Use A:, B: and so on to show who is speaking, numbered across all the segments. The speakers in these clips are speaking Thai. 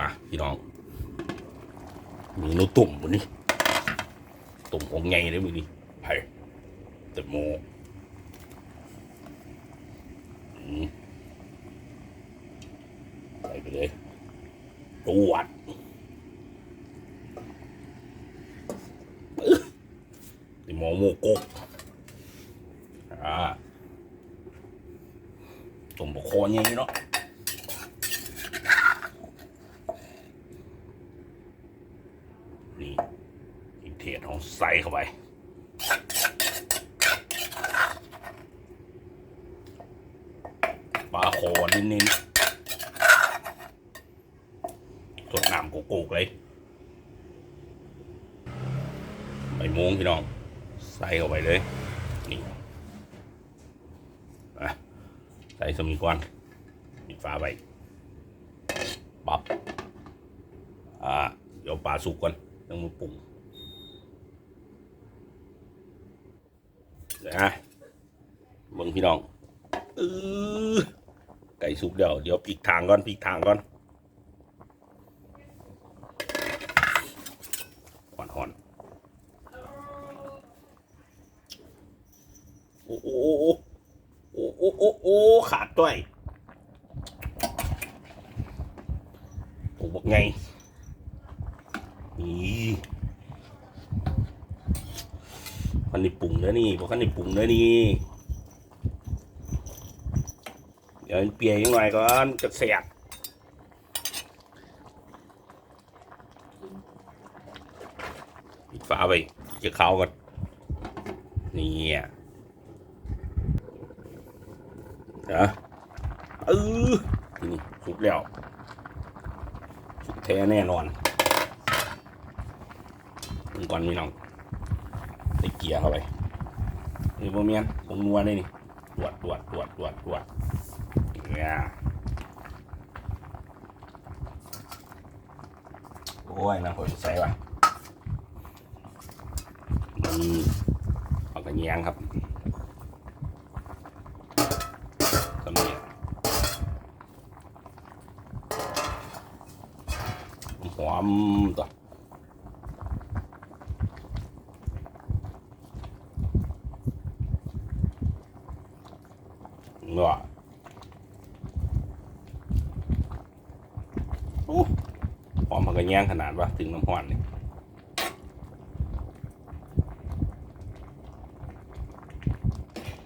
A: มาพี่น้องมีนูตุ่มบนนี้ตุ่มของไงเลยมือนี้ไผ่เต็มโมใส่ไปเลยตวดปึ๊บเต็มโมโมกกอ่าตุ่มบกคอไงเนาะ นี่อีก เทียดของใส่เข้าไปปลาโคนิ่นๆสดน้ำโกกๆเลยใบม่วงพี่น้อง ใส่เข้าไปเลย นี่ใส่สมีก่อนปิดฝาไว้ปับอ่าเดี๋ยวปลาสุกก่อนต้องมาปรุงเดี๋ยว นะเบิ่งพี่น้องเออไก่สุกเดี๋ยวเดี๋ยวพลิกทางก่อนพลิกทางก่อนหอนหอนโอ้โอ้โอ้โอ้โอ้โอ้โอ้ขาดด้วยโอ้บอกไงนี่ มันนี่ปรุงเนื้อนี่พวกขันนี่ปรุงเนื้อนี่เดี๋ยวเปียนยังไงก่อนจะเสียบปิดฝาไปจะเข้ากันนี่อะนะเออทีนี่สุกแล้วสุกแท้แน่นอนมึงก่อนมีน้อง ใส่เกียร์เข้าไปนี่โมเมียนผงนัวนี่นี่ตรวจตรวจตรวจตรวจตรวจเนี่ยโอ้ยนะผมใส่ไว้มันเอากระเนียงครับสำเนียงหอมตัว เนาะหอมมันก็แย่งขนาดว่าถึงน้ำหอนนี่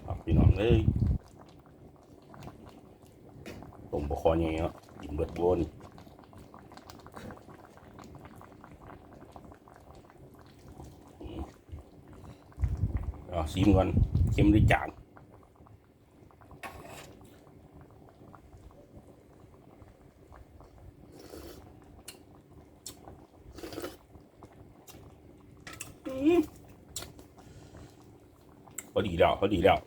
A: ครับพี่น้องเอ้ยต้มบะคอยังไงเนาะกินเบิดโบนอืมเอาชิมก่อนเค็มหรือจาง พอดีแล้วพอดีแล้ว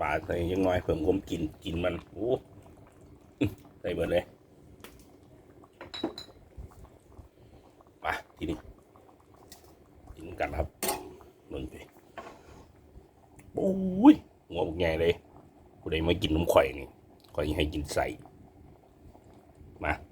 A: ปลาใส่ยังน้อยเพิ่มความกินกินมันโอ้ใส่เบิดเลยมาทีนี้กินกันครับมึงไปโอ้ยหัวบุกใหญ่เลยกูได้มากินน้ำข่อยนี่ข่อยให้กินใส่ Bye.